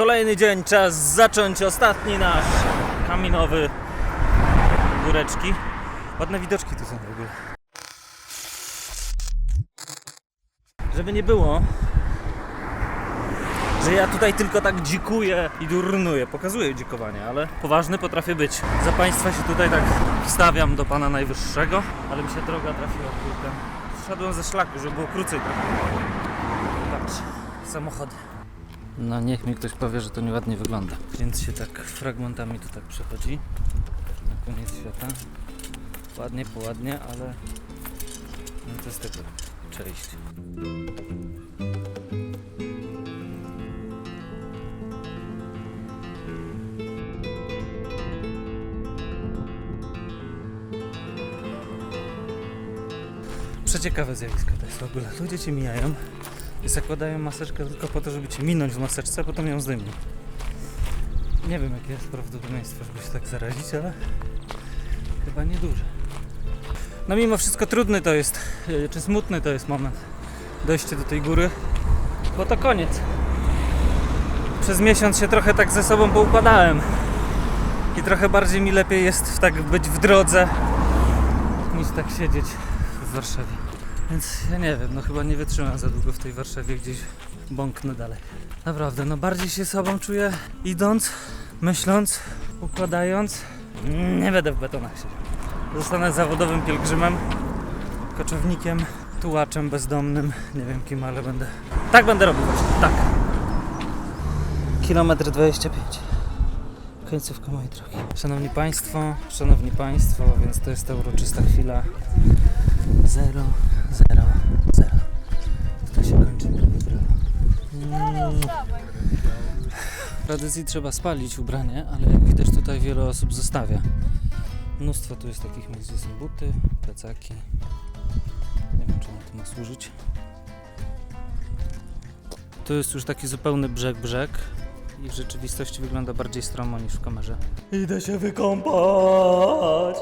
Kolejny dzień, czas zacząć ostatni nasz kaminowy góreczki. Ładne widoczki tu są w ogóle. Żeby nie było, że ja tutaj tylko tak dzikuję i durnuję. Pokazuję dzikowanie, ale poważny potrafię być. Za Państwa się tutaj tak wstawiam do Pana Najwyższego, ale mi się droga trafiła kurde. Szedłem ze szlaku, żeby było krócej trochę. Patrz, samochody. No niech mi ktoś powie, że to nieładnie wygląda. Więc się tak fragmentami tu tak przechodzi. Na koniec świata. Ładnie, poładnie, ale no to z tego część. Przeciekawe zjawisko to jest w ogóle. Ludzie cię mijają i zakładają maseczkę tylko po to, żeby cię minąć w maseczce, a potem ją zdejmą. Nie wiem, jakie jest prawdopodobieństwo, żeby się tak zarazić, ale chyba nieduże. No mimo wszystko trudny to jest, yy, czy smutny to jest moment dojście do tej góry, bo to koniec. Przez miesiąc się trochę tak ze sobą poukładałem i trochę bardziej mi lepiej jest tak być w drodze niż tak siedzieć w Warszawie. Więc ja nie wiem, no chyba nie wytrzymam za długo w tej Warszawie, gdzieś bąknę dalej. Naprawdę, no bardziej się sobą czuję idąc, myśląc, układając. Nie będę w betonach siedział. Zostanę zawodowym pielgrzymem, koczownikiem, tułaczem bezdomnym, nie wiem kim, ale będę... Tak będę robił właśnie, tak. Kilometr 25. Końcówka mojej drogi. Szanowni Państwo, Szanowni Państwo, więc to jest ta uroczysta chwila. Zero, zero, zero. Tutaj się kończy. Mm. Tradycji trzeba spalić ubranie, ale jak widać tutaj wiele osób zostawia. Mnóstwo tu jest takich miejsc, gdzie są buty, plecaki. Nie wiem, czy na to ma służyć. To jest już taki zupełny brzeg, brzeg. I w rzeczywistości wygląda bardziej stromo niż w kamerze. Idę się wykąpać!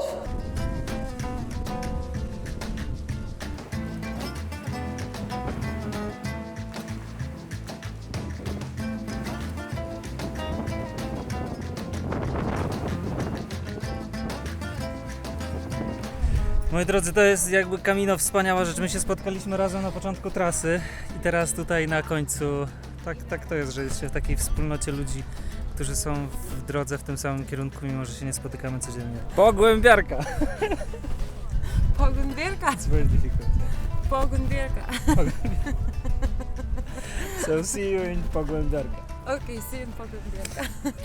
Moi drodzy, to jest jakby Kamino wspaniała rzecz. My się spotkaliśmy razem na początku trasy i teraz tutaj na końcu. Tak, tak to jest, że jest się w takiej wspólnocie ludzi, którzy są w drodze w tym samym kierunku, mimo że się nie spotykamy codziennie. Pogłębiarka! Pogłębiarka, It's very difficult. pogłębiarka. So see you in Pogłębiarka. Okej, syn pogłębiarka.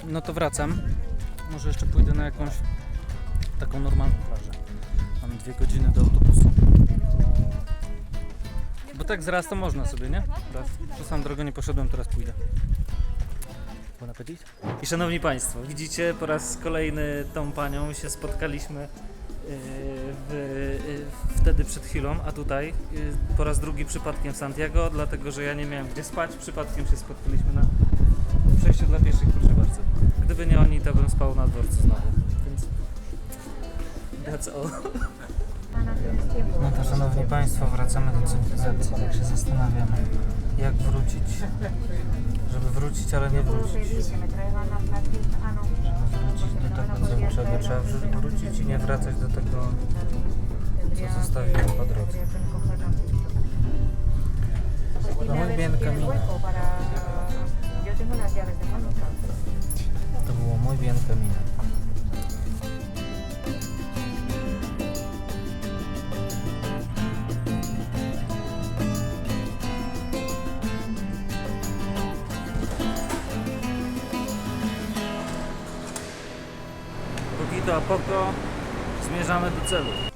No to wracam. Może jeszcze pójdę na jakąś taką normalną plażę. Dwie godziny do autobusu. Bo tak zaraz to można sobie, nie? Raz. Tu sam drogę nie poszedłem, teraz pójdę. Bon appetit. I szanowni Państwo, widzicie po raz kolejny tą panią się spotkaliśmy yy, w, yy, wtedy przed chwilą, a tutaj yy, po raz drugi przypadkiem w Santiago, dlatego że ja nie miałem gdzie spać, przypadkiem się spotkaliśmy na przejściu dla pieszych, proszę bardzo. Gdyby nie oni, to bym spał na dworcu znowu, that's all. No to szanowni Państwo, wracamy do cywilizacji, tak się zastanawiam, jak wrócić, żeby wrócić, ale nie wrócić. Wrócić do tego, co czego trzeba wró- wrócić i nie wracać do tego, co zostawiłem po drodze. No muy bien camino. To było muy bien camino. Poquito a zmierzamy do celu.